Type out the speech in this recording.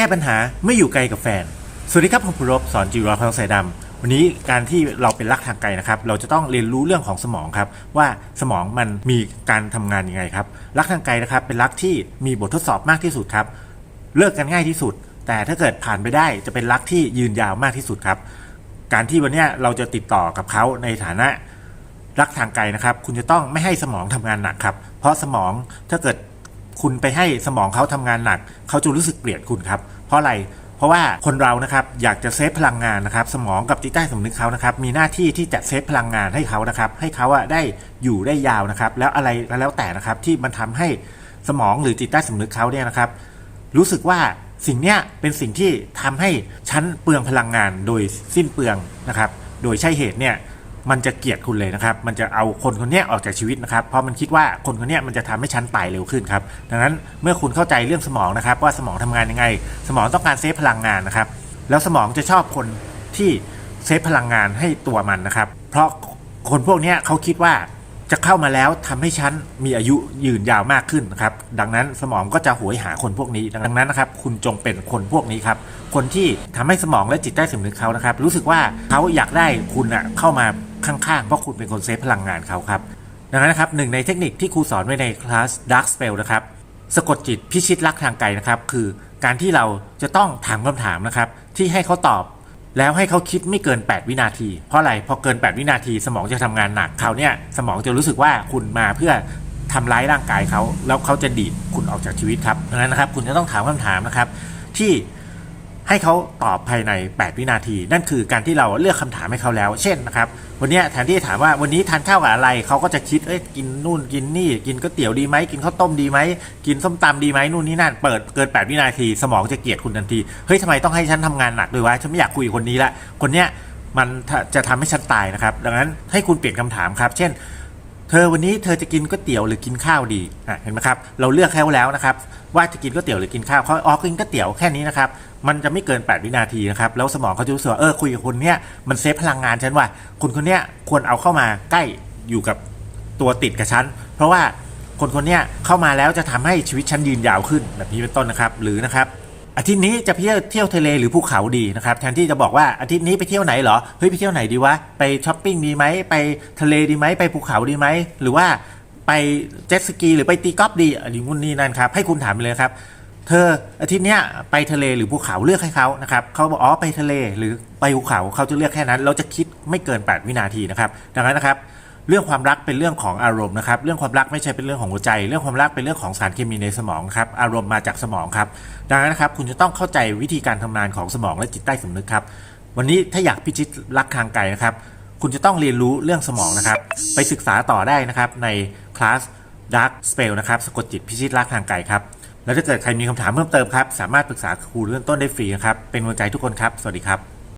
แก้ปัญหาไม่อยู่ไกลกับแฟน สวัสดีครับผมภูรบสอนจีรอพลังสายดำวันนี้การที่เราเป็นรักทางไกลนะครับ เราจะต้องเรียนรู้เรื่องของสมองครับ ว่าสมองมันมีการทำงานยังไงครับ รักทางไกลนะครับ เป็นรักที่มีบททดสอบมากที่สุดครับ เลิกกันง่ายที่สุด แต่ถ้าเกิดผ่านไปได้จะเป็นรักที่ยืนยาวมากที่สุดครับ การที่วันนี้เราจะติดต่อกับเขาในฐานะรักทางไกลนะครับ คุณจะต้องไม่ให้สมองทำงานหนักครับ เพราะสมองถ้าเกิด คุณไปให้สมองเขาทำงานหนัก เขาจะรู้สึกเกลียดคุณครับ เพราะอะไรเพราะว่าคนเรานะครับอยากจะเซฟพลังงานนะครับ สมองกับจิตใต้สำนึกเขานะครับ มีหน้าที่ที่จะเซฟพลังงานให้เขานะครับ ให้เขาอะได้อยู่ได้ยาวนะครับ แล้วอะไรแล้วแต่นะครับที่มันทำให้สมองหรือจิตใต้สำนึกเขาเนี่ยนะครับ รู้สึกว่าสิ่งเนี้ยเป็นสิ่งที่ทำให้ฉันเปลืองพลังงานโดยสิ้นเปลืองนะครับ โดยใช่เหตุเนี่ย มันจะเกลียดคุณเลยนะครับ มันจะเอาคนคนนี้ออกจากชีวิตนะครับ เพราะมันคิดว่าคนคนนี้มันจะทำให้ฉันตายเร็วขึ้นครับ ดังนั้นเมื่อคุณเข้าใจเรื่องสมองนะครับ ว่าสมองทำงานยังไง สมองต้องการเซฟพลังงานนะครับ แล้วสมองจะชอบคนที่เซฟพลังงานให้ตัวมันนะครับ เพราะคนพวกนี้เขาคิดว่าจะเข้ามาแล้วทำให้ฉันมีอายุยืนยาวมากขึ้นนะครับ ดังนั้นสมองก็จะหวยหาคนพวกนี้ ดังนั้นนะครับ คุณจงเป็นคนพวกนี้ครับ คนที่ทำให้สมองและจิตใต้สำนึกเขานะครับ รู้สึกว่าเขาอยากได้คุณอะเข้ามา ข้างๆ เพราะคุณเป็นคนเซฟพลังงานเขาครับ ดังนั้นนะครับหนึ่งในเทคนิคที่ครูสอนไว้ในคลาส Dark Spell นะครับสะกดจิตพิชิตรักทางไกลนะครับคือการที่เราจะต้องถามคำถามนะครับที่ให้เขาตอบแล้วให้เขาคิดไม่เกิน 8 วินาที เพราะอะไรพอเกิน 8 วินาที สมองจะทำงานหนักเขาเนี่ยสมองจะรู้สึกว่าคุณมาเพื่อทำร้ายร่างกายเขาแล้วเขาจะดีดคุณออกจากชีวิตครับดังนั้นนะครับ คุณจะต้องถามคำถามนะครับ ที่ ให้เขาตอบภายใน 8 วินาที นั่นคือการที่เราเลือกคำถามให้เขาแล้ว เช่นนะครับวันนี้แทนที่จะถามว่าวันนี้ทานข้าวกับอะไรเขาก็จะคิดเอ้ยกินนู่นกินนี่ กินก๋วยเตี๋ยวดีไหมกินข้าวต้มดีไหมกินส้มตำดีไหมนู่นนี่นั่นเปิดเกิน 8 วินาที สมองจะเกลียดคุณทันทีเฮ้ยทำไมต้องให้ฉันทำงานหนักด้วยวะฉันไม่อยากคุยกับคนนี้ละคนเนี้ยมันจะทำให้ฉันตายนะครับ ดังนั้นให้คุณเปลี่ยนคำถามครับ เช่น เธอวันนี้เธอจะกินก๋วยเตี๋ยวหรือกินข้าวดีอะเห็นไหมครับ เราเลือกแค่แล้วนะครับ ว่าจะกินก๋วยเตี๋ยวหรือกินข้าวเขาอ๋อกินก๋วยเตี๋ยวแค่นี้นะครับ มันจะไม่เกิน 8 วินาทีนะครับ แล้วสมองเขาจะรู้สึกว่าเออคุยกับคนเนี้ยมันเซฟพลังงานฉันว่าคนคนเนี้ยควรเอาเข้ามาใกล้อยู่กับตัวติดกับฉัน เพราะว่าคนคนเนี้ยเข้ามาแล้วจะทำให้ชีวิตฉันยืนยาวขึ้นแบบนี้เป็นต้นนะครับ หรือนะครับ อาทิตย์นี้จะไปเที่ยวเที่ยวทะเลหรือภูเขาดีนะครับแทนที่จะบอกว่าอาทิตย์นี้ไปเที่ยวไหนเหรอเฮ้ยไปเที่ยวไหนดีวะไปช้อปปิ้งดีไหมไปทะเลดีไหมไปภูเขาดีไหมหรือว่าไปเจ็ตสกีหรือไปตีกอล์ฟดีอันนี้นู่นนี่นั่นครับให้คุณถามไปเลยครับเธออาทิตย์เนี้ยไปทะเลหรือภูเขาเลือกให้เขานะครับเขาบอกอ๋อไปทะเลหรือไปภูเขาเขาจะเลือกแค่นั้น เราจะคิดไม่เกิน 8 วินาทีนะครับดังนั้นนะครับ เรื่องความรักเป็นเรื่องของอารมณ์นะครับเรื่องความรักไม่ใช่เป็นเรื่องของหัวใจ เรื่องความรักเป็นเรื่องของสารเคมีในสมองครับอารมณ์มาจากสมองครับดังนั้นนะครับคุณจะต้องเข้าใจวิธีการทำงานของสมองและจิตใต้สำนึกครับวันนี้ถ้าอยากพิชิตรักทางไกลนะครับคุณจะต้องเรียนรู้เรื่องสมองนะครับ ไปศึกษาต่อได้นะครับในคลาส Dark Spell นะครับสะกดจิตพิชิตรักทางไกลครับแล้วถ้าเกิดใครมีคำถามเพิ่มเติมครับ สามารถปรึกษาครูเริ่มต้นได้ฟรีนะครับ เป็นกำลังใจทุกคนครับ สวัสดีครับ